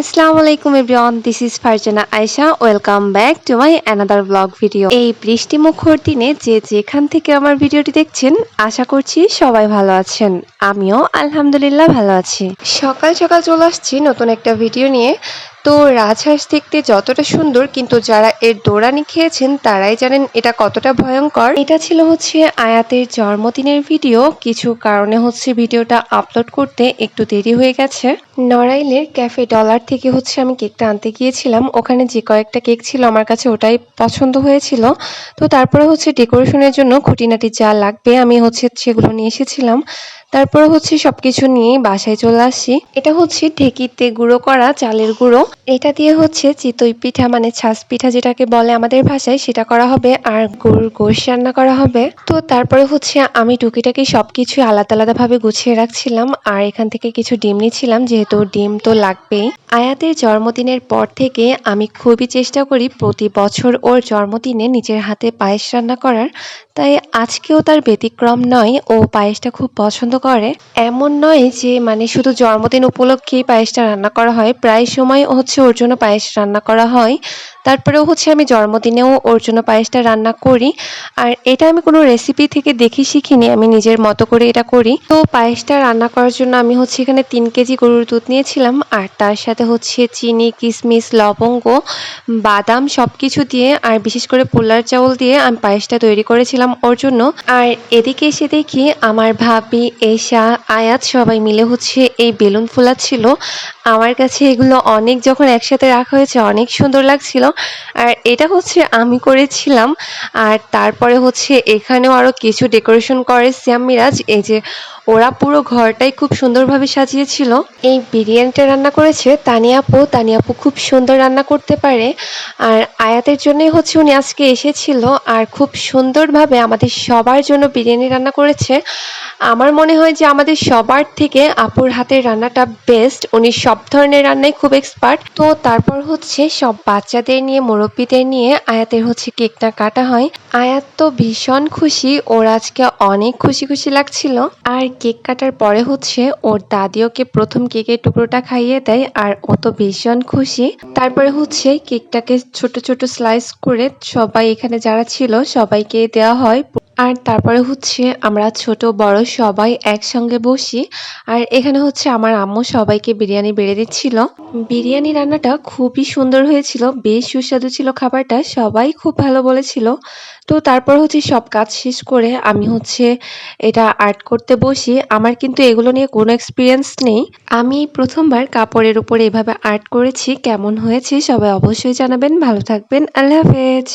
আসসালামু আলাইকুম everyone this is Farzana Ayesha welcome back to my another blog video এই বৃষ্টি মুখর দিনে যে যেখান থেকে আমার ভিডিওটি দেখছেন, আশা করছি সবাই ভালো আছেন। আমিও আলহামদুলিল্লাহ ভালো আছি। সকাল সকাল চলে আসছি নতুন একটা ভিডিও নিয়ে। তো রাজহাঁস দেখতে যতটা সুন্দর, কিন্তু যারা এর দৌড়ানি খেয়েছেন তারাই জানেন এটা কতটা ভয়ঙ্কর। এটা ছিল হচ্ছে আয়াতের জন্মদিনের ভিডিও। কিছু কারণে হচ্ছে ভিডিওটা আপলোড করতে একটু দেরি হয়ে গেছে। নড়াইলের ক্যাফে ডলার থেকে হচ্ছে আমি কেকটা আনতে গিয়েছিলাম। ওখানে যে কয়েকটা কেক ছিল আমার কাছে ওটাই পছন্দ হয়েছিল। তো তারপরে হচ্ছে ডেকোরেশনের জন্য খুঁটিনাটি যা লাগবে আমি হচ্ছে সেগুলো নিয়ে এসেছিলাম। তারপরে হচ্ছে সবকিছু নিয়ে বাসায় চলে আসি। এটা হচ্ছে ঢেকিতে গুঁড়ো করা চালের গুঁড়ো। এটা দিয়ে হচ্ছে চিতই পিঠা মানে ছাস পিঠা যেটাকে বলে আমাদের ভাষায়, সেটা করা হবে আর গুড় গোশ রান্না করা হবে। তো তারপরে হচ্ছে আমি টুকিটাকি সবকিছু আলাদা আলাদা আলাদাভাবে গুছিয়ে রাখছিলাম আর এখান থেকে কিছু ডিম নিয়েছিলাম, যেহেতু ডিম তো লাগবেই। আয়াতের জন্মদিনের পর থেকে আমি খুবই চেষ্টা করি প্রতি বছর ওর জন্মদিনে নিজের হাতে পায়েস রান্না করার। তাই আজকেও তার ব্যতিক্রম নয়, ও পায়েসটা খুব পছন্দ করে। এমন নয় যে মানে শুধু জন্মদিন উপলক্ষেই পায়েসটা রান্না করা হয়, প্রায় সময় হচ্ছে ওর জন্য পায়েস রান্না করা হয়। তারপরেও হচ্ছে আমি জন্মদিনেও ওর জন্য পায়েসটা রান্না করি। আর এটা আমি কোনো রেসিপি থেকে দেখে শিখিনি, আমি নিজের মতো করে এটা করি। তো পায়েসটা রান্না করার জন্য আমি হচ্ছে এখানে তিন কেজি গরুর দুধ নিয়েছিলাম, আর তার সাথে হচ্ছে চিনি কিশমিশ লবঙ্গ, বাদাম সব কিছু দিয়ে আর বিশেষ করে পোলার চাউল দিয়ে আমি পায়েসটা তৈরি করেছিলাম ওর জন্য। আর এদিকে এসে দেখি আমার ভাবি, এশা, আয়াত সবাই মিলে হচ্ছে এই বেলুন ফুলাচ্ছিল। আমার কাছে এগুলো অনেক যখন একসাথে রাখা হয়েছে অনেক সুন্দর লাগছিল। আর এটা হচ্ছে আমি করেছিলাম। আর তারপরে হচ্ছে এখানেও আরও কিছু ডেকোরেশন করে শ্যাম মিরাজ। এই যে ওরা পুরো ঘরটাই খুব সুন্দরভাবে সাজিয়েছিল। এই বিরিয়ানিটা রান্না করেছে তানিয়াপু তানিয়াপু খুব সুন্দর রান্না করতে পারে। আর আয়াতের জন্যই হচ্ছে উনি আজকে এসেছিল। আর খুব সুন্দরভাবে আমাদের সবার জন্য বিরিয়ানি রান্না করেছে। আমার মনে হয় যে আমাদের সবার থেকে আপুর হাতের রান্নাটা বেস্ট উনি সব ধরনের রান্নায় খুব এক্সপার্ট তো তারপর হচ্ছে সব বাচ্চাদের নিয়ে, মুরব্বীদের নিয়ে আয়াতের হচ্ছে কেকটা কাটা হয়। আয়াত তো ভীষণ খুশি। ওর আজকে অনেক খুশি খুশি লাগছিল। আর কেক কাটার পরে হচ্ছে ওর দাদি ওকে প্রথম কেকের টুকরোটা খাইয়ে দেয় আর ও তো ভীষণ খুশি। তারপরে হচ্ছে কেকটাকে ছোট ছোট স্লাইস করে সবাই এখানে যারা ছিল সবাইকে দেওয়া হয়। আর তারপরে হচ্ছে আমরা ছোট, বড় সবাই একসঙ্গে বসি। আর এখানে হচ্ছে আমার আম্মু সবাইকে বিরিয়ানি বেড়ে দিচ্ছিল। বিরিয়ানি রান্নাটা খুবই সুন্দর হয়েছিল, বেশ সুস্বাদু ছিল খাবারটা, সবাই খুব ভালো বলেছিল। তো তারপর হচ্ছে সব কাজ শেষ করে আমি হচ্ছে এটা আর্ট করতে বসি। আমার কিন্তু এগুলো নিয়ে কোনো এক্সপিরিয়েন্স নেই। আমি প্রথমবার কাপড়ের উপরে এভাবে আর্ট করেছি, কেমন হয়েছে সবাই অবশ্যই জানাবেন। ভালো থাকবেন, আল্লাহ হাফেজ।